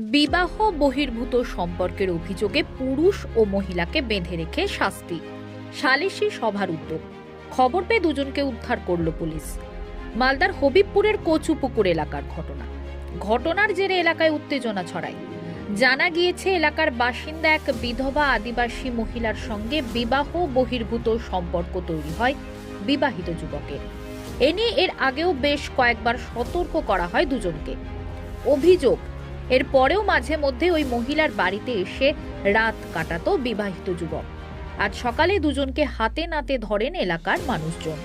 বিবাহ বহির্ভূত সম্পর্কের অভিযোগে পুরুষ ও মহিলাকে বেঁধে রেখে শাস্তি। সালিশি সভার উদ্যোগ। খবর পেয়ে দুজনকে উদ্ধার করল পুলিশ। মালদার হবিবপুরের কচুপুকুর এলাকার ঘটনা। ঘটনার জেরে এলাকায় উত্তেজনা ছড়ায়। জানা গিয়েছে, এলাকার বাসিন্দা এক বিধবা আদিবাসী মহিলার সঙ্গে বিবাহ বহির্ভূত সম্পর্ক তৈরি হয় বিবাহিত যুবকের। এ নিয়ে এর আগেও বেশ কয়েকবার সতর্ক করা হয় দুজনকে। অভিযোগ এর পরেও মাঝে মধ্যে ওই মহিলার বাড়িতে এসে রাত কাটাতো বিবাহিত যুবক। আজ সকালে দুজনকে হাতে নাতে ধরেন এলাকার মানুষজন।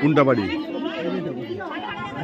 কোনটা বাড়ি? এটা ওর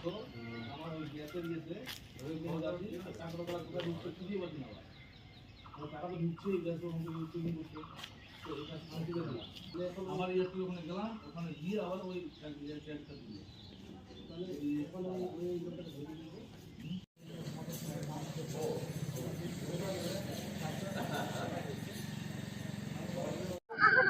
ছোটতে আমার ওই গ্যাসের ইয়েতে? এটা উঠে না হুম হুম বলছি কিনা মোবাইলে উঠে না উঠাচ্ছি আমার ইয়াতে ওখানে গেলাম ওখানে গিয়ে আবার ওই ট্যাঙ্কটা দিল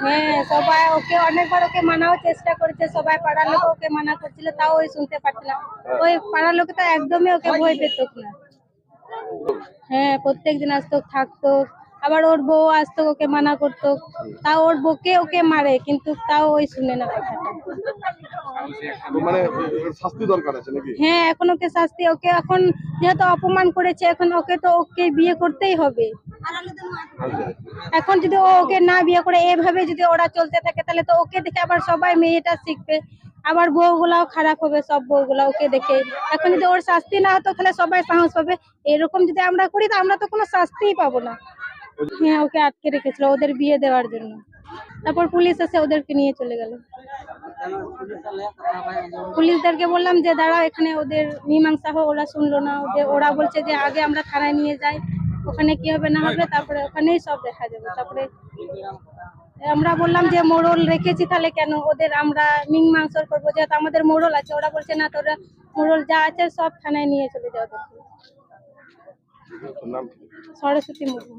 হ্যাঁ সবাই ওকে অনেকবার ওকে মানাও চেষ্টা করেছে সবাই পাড়ার লোক ওকে মানা করছিল তাও ওই শুনতে পারছিল না। ওই পাড়ার লোক তো একদমই ওকে ভয় পেত না। হ্যাঁ প্রত্যেক দিন আসতো থাকতো আবার ওর বউ আসতো ওকে মানা করতো। তাও ওর বউকে ওকে মারে কিন্তু তাও ওই শুনে না কথাটা। মানে শাস্তি দরকার আছে নাকি? হ্যাঁ এখন ওকে শাস্তি ওকে এখন যেহেতু অপমান করেছে এখন ওকে তো ওকে বিয়ে করতেই হবে। এখন যদি ও ওকে না বিয়ে করে এভাবে যদি ওরা চলতে থাকে তাহলে তো ওকে দেখে আবার সবাই মেয়েটা শিখবে। আবার বউগুলাও খারাপ হবে সব বউগুলা ওকে দেখে। এখন যদি ওর শাস্তি না হতো তাহলে সবাই সাহস পাবে। এরকম যদি আমরা করি তো আমরা তো কোনো শাস্তিই পাবো না। হ্যাঁ ওকে আটকে রেখেছিল ওদের বিয়ে দেওয়ার জন্য। তারপর পুলিশ এসে ওদেরকে নিয়ে চলে গেল। পুলিশদেরকে বললাম যে দাঁড়াও এখানে ওদের মীমাংসা হোক ওরা শুনলো না। ওদের ওরা বলছে যে আগে আমরা থানায় নিয়ে যাই। ওখানে কি হবে না হবে তারপরে ওখানেই সব দেখা যাবে। তারপরে আমরা বললাম যে মোড়ল রেখেছি তাহলে কেন? ওদের আমরা মিং মাংস করব যেহেতু আমাদের মোড়ল আছে ওরা বলছে না তোরা মোড়ল যা আছে সব থানায় নিয়ে চলে যাও? সরস্বতী মুর্মু।